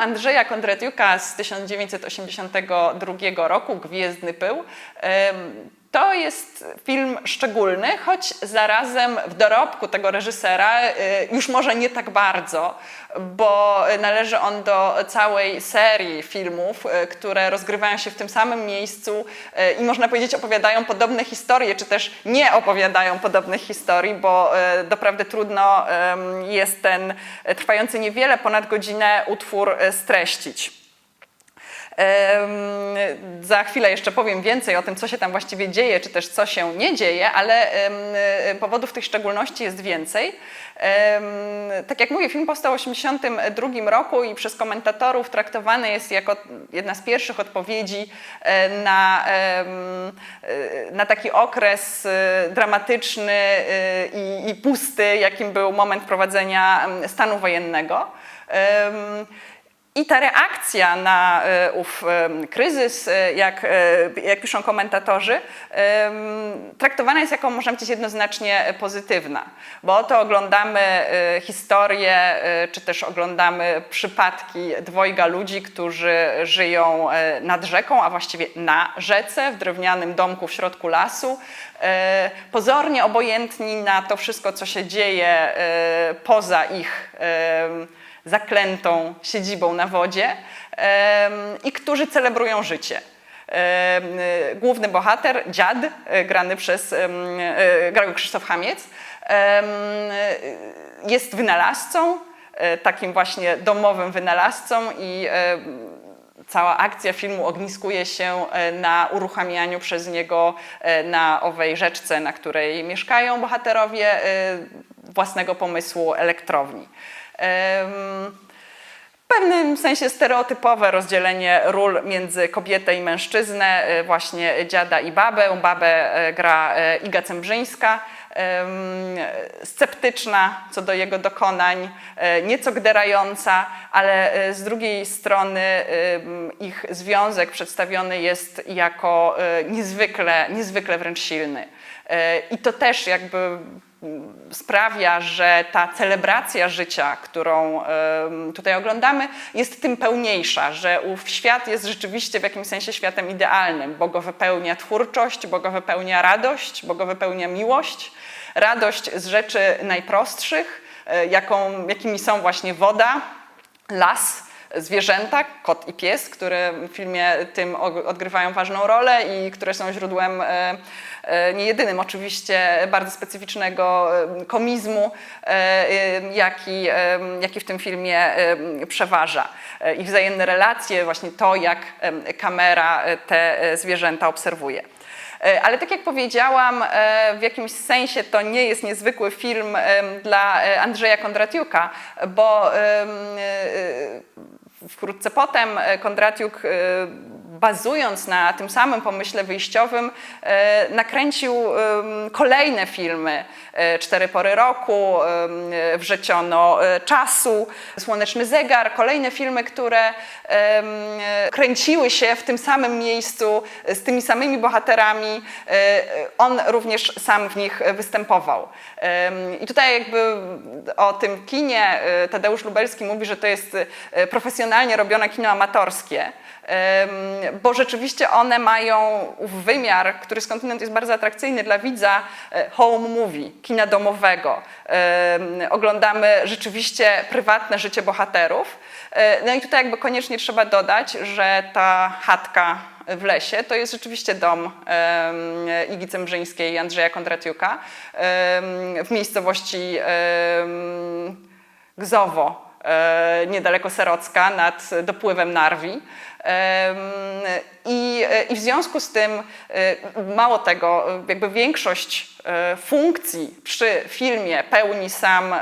Andrzeja Kondratiuka z 1982 roku, Gwiezdny Pył, to jest film szczególny, choć zarazem w dorobku tego reżysera y, już może nie tak bardzo, bo należy on do całej serii filmów, y, które rozgrywają się w tym samym miejscu y, i można powiedzieć opowiadają podobne historie, czy też nie opowiadają podobnych historii, bo doprawdy trudno jest ten trwający niewiele ponad godzinę utwór streścić. Za chwilę jeszcze powiem więcej o tym, co się tam właściwie dzieje, czy też co się nie dzieje, ale e, powodów tych szczególności jest więcej. Tak jak mówię, film powstał w 1982 roku i przez komentatorów traktowany jest jako jedna z pierwszych odpowiedzi e, na, e, na taki okres dramatyczny i, i pusty, jakim był moment wprowadzenia stanu wojennego. I ta reakcja na e, ów em, kryzys, e, jak, e, jak piszą komentatorzy, traktowana jest jako, można powiedzieć, jednoznacznie pozytywna, bo oto oglądamy e, historię, e, czy też oglądamy przypadki dwojga ludzi, którzy żyją e, nad rzeką, a właściwie na rzece, w drewnianym domku w środku lasu, e, pozornie obojętni na to wszystko, co się dzieje e, poza ich zaklętą siedzibą na wodzie i którzy celebrują życie. Główny bohater, dziad, y, grany przez go Krzysztof Hamiec, jest wynalazcą, y, takim właśnie domowym wynalazcą i cała akcja filmu ogniskuje się e, na uruchamianiu przez niego e, na owej rzeczce, na której mieszkają bohaterowie, e, własnego pomysłu elektrowni. W pewnym sensie stereotypowe rozdzielenie ról między kobietę i mężczyznę, e, właśnie dziada i babę. Babę e, gra e, Iga Cembrzyńska, em, sceptyczna co do jego dokonań, nieco gderająca, ale z drugiej strony ich związek przedstawiony jest jako niezwykle, niezwykle wręcz silny. I to też jakby sprawia, że ta celebracja życia, którą tutaj oglądamy, jest tym pełniejsza, że ów świat jest rzeczywiście w jakimś sensie światem idealnym, bo go wypełnia twórczość, bo go wypełnia radość, bo go wypełnia miłość. Radość z rzeczy najprostszych, e, jaką, jakimi są właśnie woda, las, zwierzęta, kot i pies, które w filmie tym odgrywają ważną rolę i które są źródłem e, e, nie jedynym oczywiście bardzo specyficznego e, komizmu, jaki, jaki w tym filmie przeważa. Ich wzajemne relacje, właśnie to, jak kamera te zwierzęta obserwuje. Ale tak jak powiedziałam, w jakimś sensie to nie jest niezwykły film dla Andrzeja Kondratiuka, bo wkrótce potem e, Kondratiuk, e, bazując na tym samym pomyśle wyjściowym, e, nakręcił kolejne filmy. E, Cztery pory roku, Wrzeciono e, czasu, Słoneczny zegar, kolejne filmy, które kręciły się w tym samym miejscu z tymi samymi bohaterami. On również sam w nich występował. I tutaj jakby o tym kinie Tadeusz Lubelski mówi, że to jest profesjonalnie robione kino amatorskie, bo rzeczywiście one mają wymiar, który skądinąd jest bardzo atrakcyjny dla widza, e, home movie, kina domowego. Oglądamy rzeczywiście prywatne życie bohaterów. E, No i tutaj jakby koniecznie trzeba dodać, że ta chatka w lesie to jest rzeczywiście dom em, Igi Cembrzyńskiej i Andrzeja Kondratiuka em, w miejscowości em, Gzowo, e, niedaleko Serocka, nad dopływem Narwi. Em, I, I w związku z tym, e, mało tego, jakby większość e, funkcji przy filmie pełni sam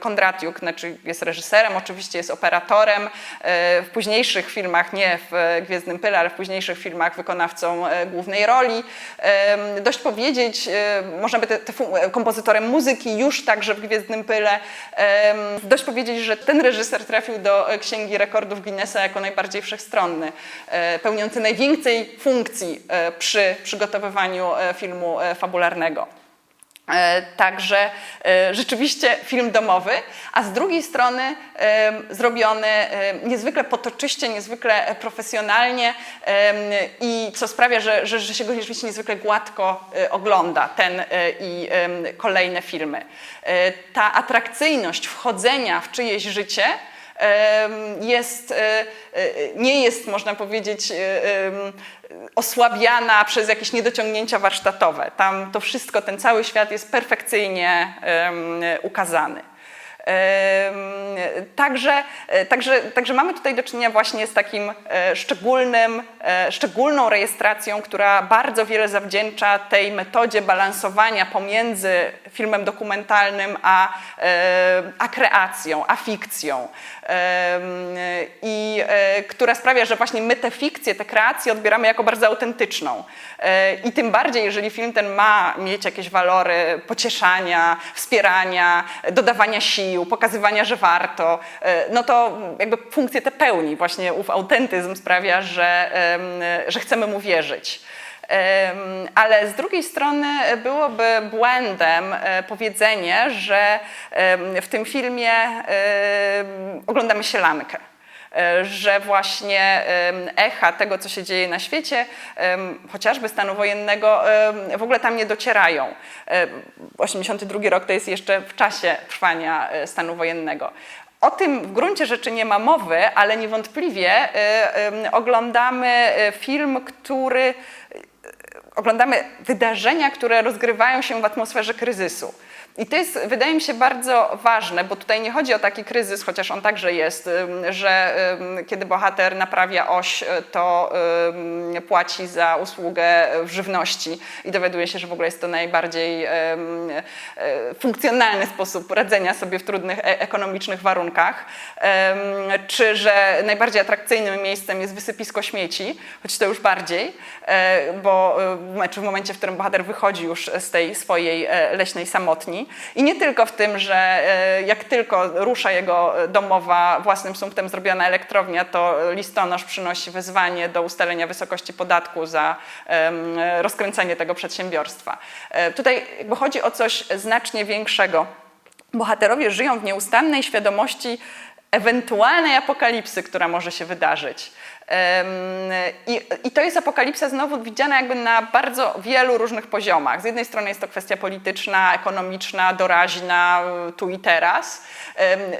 Kondratiuk, znaczy jest reżyserem, oczywiście jest operatorem. E, W późniejszych filmach, nie w Gwiezdnym Pyle, ale w późniejszych filmach wykonawcą e, głównej roli. Dość powiedzieć, e, można by te, te kompozytorem muzyki już także w Gwiezdnym Pyle. Dość powiedzieć, że ten reżyser trafił do e, Księgi Rekordów Guinnessa jako najbardziej wszechstronny, e, pełniący najwięcej funkcji e, przy przygotowywaniu e, filmu e, fabularnego. Także rzeczywiście film domowy, a z drugiej strony zrobiony niezwykle potoczyście, niezwykle profesjonalnie i co sprawia, że, że, że się go rzeczywiście niezwykle gładko ogląda ten i kolejne filmy. Ta atrakcyjność wchodzenia w czyjeś życie jest, e, e, nie jest, można powiedzieć, e, osłabiana przez jakieś niedociągnięcia warsztatowe. Tam to wszystko, ten cały świat jest perfekcyjnie ukazany. Także, także, także mamy tutaj do czynienia właśnie z takim szczególnym, szczególną rejestracją, która bardzo wiele zawdzięcza tej metodzie balansowania pomiędzy filmem dokumentalnym a, a kreacją, a fikcją. I e, która sprawia, że właśnie my tę fikcję, tę kreację odbieramy jako bardzo autentyczną. E, I tym bardziej, jeżeli film ten ma mieć jakieś walory pocieszania, wspierania, dodawania sił, pokazywania, że warto, e, no to jakby funkcję tę pełni. Właśnie ów autentyzm sprawia, że, że chcemy mu wierzyć. Ale z drugiej strony byłoby błędem e, powiedzenie, że w tym filmie oglądamy sielankę e, że właśnie echa tego, co się dzieje na świecie, chociażby stanu wojennego, w ogóle tam nie docierają. E, 82 rok to jest jeszcze w czasie trwania e, stanu wojennego. O tym w gruncie rzeczy nie ma mowy, ale niewątpliwie oglądamy film, który oglądamy wydarzenia, które rozgrywają się w atmosferze kryzysu. I to jest, wydaje mi się, bardzo ważne, bo tutaj nie chodzi o taki kryzys, chociaż on także jest, że kiedy bohater naprawia oś, y, to płaci za usługę w żywności i dowiaduje się, że w ogóle jest to najbardziej y, funkcjonalny sposób radzenia sobie w trudnych e- ekonomicznych warunkach, czy że najbardziej atrakcyjnym miejscem jest wysypisko śmieci, choć to już bardziej, e, bo y, w momencie, w którym bohater wychodzi już z tej swojej e, leśnej samotni. I nie tylko w tym, że e, jak tylko rusza jego domowa własnym sumptem zrobiona elektrownia, to listonosz przynosi wezwanie do ustalenia wysokości podatku za rozkręcenie tego przedsiębiorstwa. E, Tutaj jakby chodzi o coś znacznie większego. Bohaterowie żyją w nieustannej świadomości ewentualnej apokalipsy, która może się wydarzyć. I, I to jest apokalipsa znowu widziana jakby na bardzo wielu różnych poziomach. Z jednej strony jest to kwestia polityczna, ekonomiczna, doraźna, tu i teraz.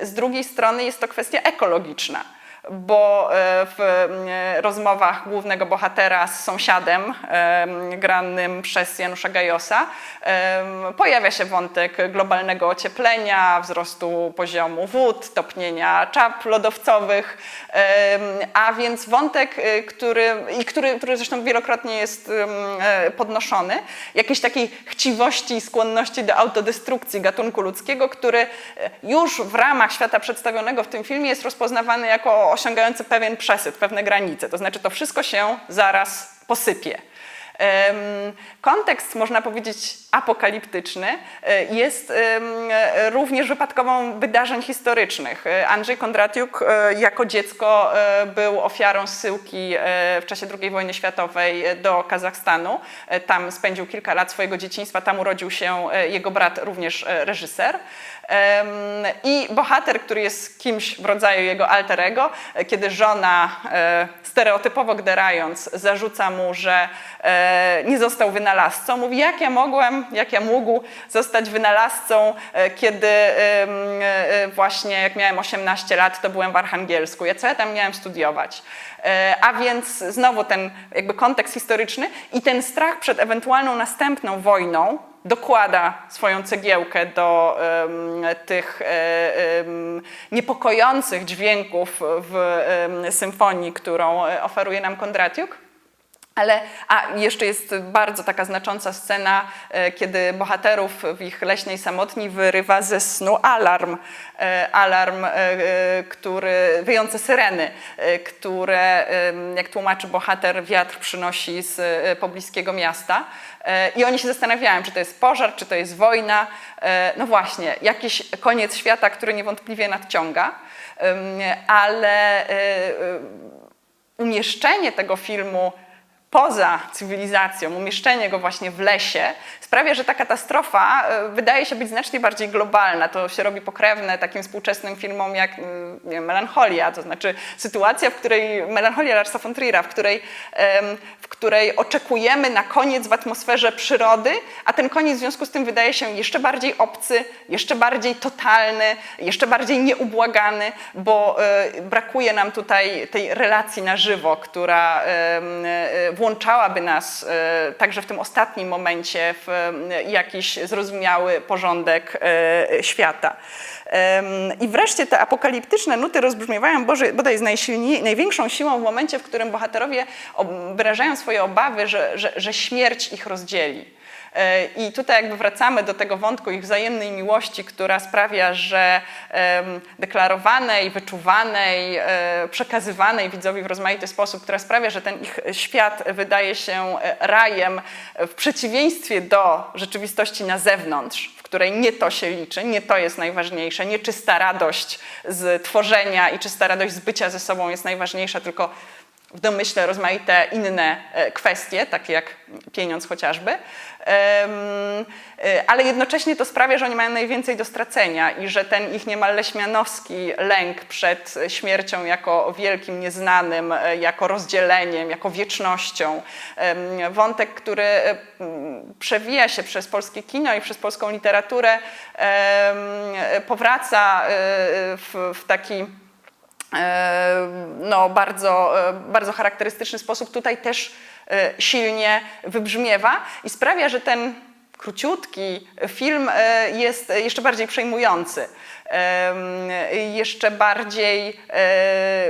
Z drugiej strony jest to kwestia ekologiczna bo e, w e, rozmowach głównego bohatera z sąsiadem, em, granym przez Janusza Gajosa, em, pojawia się wątek globalnego ocieplenia, wzrostu poziomu wód, topnienia czap lodowcowych, a więc wątek, e, który, i który, który zresztą wielokrotnie jest e, podnoszony, jakiejś takiej chciwości i skłonności do autodestrukcji gatunku ludzkiego, który e, już w ramach świata przedstawionego w tym filmie jest rozpoznawany jako osiągający pewien przesyt, pewne granice. To znaczy to wszystko się zaraz posypie. Kontekst, można powiedzieć, apokaliptyczny e, jest e, również wypadkową wydarzeń historycznych. E, Andrzej Kondratiuk jako dziecko był ofiarą zsyłki e, w czasie II wojny światowej do Kazachstanu. Tam spędził kilka lat swojego dzieciństwa, tam urodził się jego brat, również reżyser. I bohater, który jest kimś w rodzaju jego alter ego, e, kiedy żona stereotypowo gderając zarzuca mu, że nie został wynalazcą, mówi jak ja mogłem, jak ja mógł zostać wynalazcą, e, kiedy em, e, właśnie jak miałem 18 lat, to byłem w Archangelsku. Ja co ja tam miałem studiować? E, A więc znowu ten jakby kontekst historyczny i ten strach przed ewentualną następną wojną, dokłada swoją cegiełkę do em, tych e, em, niepokojących dźwięków w em, symfonii, którą e, oferuje nam Kondratiuk. Ale, a jeszcze jest bardzo taka znacząca scena, e, kiedy bohaterów w ich leśnej samotni wyrywa ze snu alarm. E, Alarm, e, który, wyjące syreny, które, jak tłumaczy bohater, wiatr przynosi z pobliskiego miasta. I oni się zastanawiają, czy to jest pożar, czy to jest wojna. No właśnie, jakiś koniec świata, który niewątpliwie nadciąga. Ale umieszczenie tego filmu poza cywilizacją, umieszczenie go właśnie w lesie, sprawia, że ta katastrofa e, wydaje się być znacznie bardziej globalna. To się robi pokrewne takim współczesnym filmom jak mm, wiem, Melancholia, to znaczy sytuacja, w której, Melancholia Larsa von Trier'a, w której, w której oczekujemy na koniec w atmosferze przyrody, a ten koniec w związku z tym wydaje się jeszcze bardziej obcy, jeszcze bardziej totalny, jeszcze bardziej nieubłagany, bo e, brakuje nam tutaj tej relacji na żywo, która em, e, włączałaby nas e, także w tym ostatnim momencie w jakiś zrozumiały porządek e, świata. I wreszcie te apokaliptyczne nuty rozbrzmiewają Boże, bodaj z największą siłą w momencie, w którym bohaterowie wyrażają swoje obawy, że, że, że śmierć ich rozdzieli. E, I tutaj jakby wracamy do tego wątku ich wzajemnej miłości, która sprawia, że deklarowanej, wyczuwanej, e, przekazywanej widzowi w rozmaity sposób, która sprawia, że ten ich świat wydaje się e, rajem w przeciwieństwie do rzeczywistości na zewnątrz, której nie to się liczy, nie to jest najważniejsze, nie czysta radość z tworzenia i czysta radość z bycia ze sobą jest najważniejsza, tylko w domyśle rozmaite inne e, kwestie, takie jak pieniądz chociażby, e, ale jednocześnie to sprawia, że oni mają najwięcej do stracenia i że ten ich niemal leśmianowski lęk przed śmiercią jako wielkim nieznanym, e, jako rozdzieleniem, jako wiecznością, wątek, który przewija się przez polskie kino i przez polską literaturę, powraca w, taki no, bardzo, e, bardzo charakterystyczny sposób tutaj też e, silnie wybrzmiewa i sprawia, że ten króciutki film e, jest jeszcze bardziej przejmujący. Jeszcze bardziej e,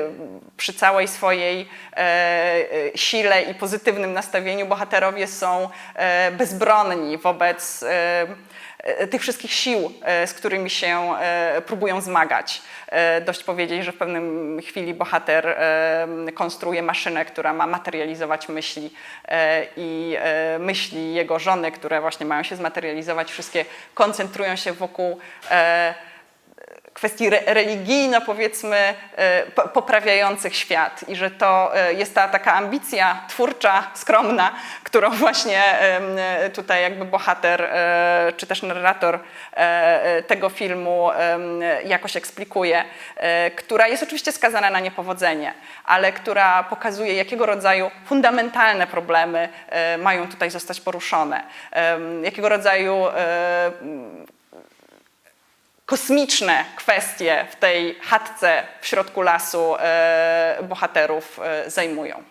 przy całej swojej e, e, sile i pozytywnym nastawieniu bohaterowie są e, bezbronni wobec e, e, tych wszystkich sił, e, z którymi się e, próbują zmagać. E, Dość powiedzieć, że w pewnym chwili bohater e, konstruuje maszynę, która ma materializować myśli e, i e, myśli jego żony, które właśnie mają się zmaterializować, wszystkie koncentrują się wokół e, kwestii re- religijno, powiedzmy, e, po- poprawiających świat i że to e, jest ta taka ambicja twórcza, skromna, którą właśnie e, tutaj jakby bohater czy też narrator tego filmu jakoś eksplikuje, która jest oczywiście skazana na niepowodzenie, ale która pokazuje, jakiego rodzaju fundamentalne problemy mają tutaj zostać poruszone, jakiego rodzaju kosmiczne kwestie w tej chatce w środku lasu e, bohaterów e, zajmują.